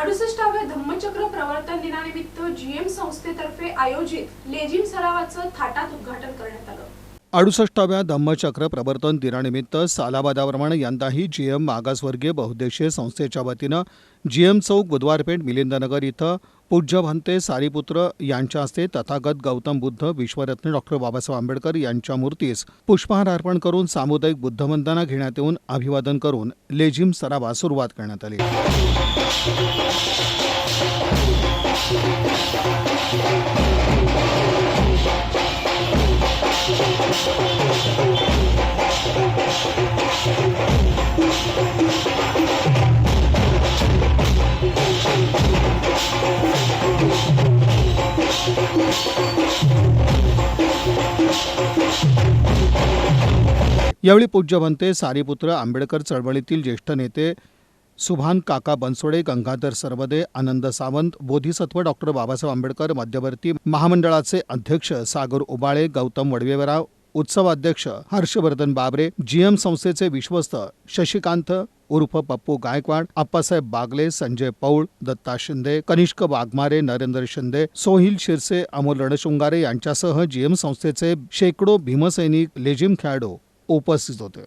अडुसष्टाव्या धम्मचक्र प्रवर्तन दिनानिमित्त जीएम संस्थेतर्फे आयोजित लेझिम सरावाचं थाटात उद्घाटन करण्यात आलं. अडुसष्टाव्या धम्मचक्र प्रवर्तन दिनानिमित्त सालाबादाप्रमाणे यंदाही जीएम मागासवर्गीय बहुद्देशीय संस्थेच्या वतीनं जीएम चौक बुधवारपेठ मिलिंदनगर इथं पूज्य भंते सारीपुत्र यांच्या हस्ते तथागत गौतम बुद्ध विश्वरत्न डॉक्टर बाबासाहेब आंबेडकर यांच्या मूर्तीस पुष्पहार अर्पण करून सामुदायिक बुद्धवंदना घेण्यात येऊन अभिवादन करून लेझिम सरावा सुरुवात करण्यात आली. यावेळी पूज्यवंते सारीपुत्र आंबेडकर चळवळीतील ज्येष्ठ नेते सुभान काका बनसोडे गंगाधर सरवदे आनंद सावंत बोधिसत्व डॉक्टर बाबासाहेब आंबेडकर मध्यवर्ती महामंडळाचे अध्यक्ष सागर उबाळे गौतम वडवेवराव उत्सवाध्यक्ष हर्षवर्धन बाबरे जीएम संस्थेचे विश्वस्त शशिकांत उर्फ पप्पू गायकवाड अप्पासाहेब बागले संजय पौळ दत्ता शिंदे कनिष्क वाघमारे नरेंद्र शिंदे सोहिल शिरसे अमोल रणशृंगारे यांच्यासह जीएम संस्थेचे शेकडो भीमसैनिक लेझिम खेळाडू उपस्थित होते.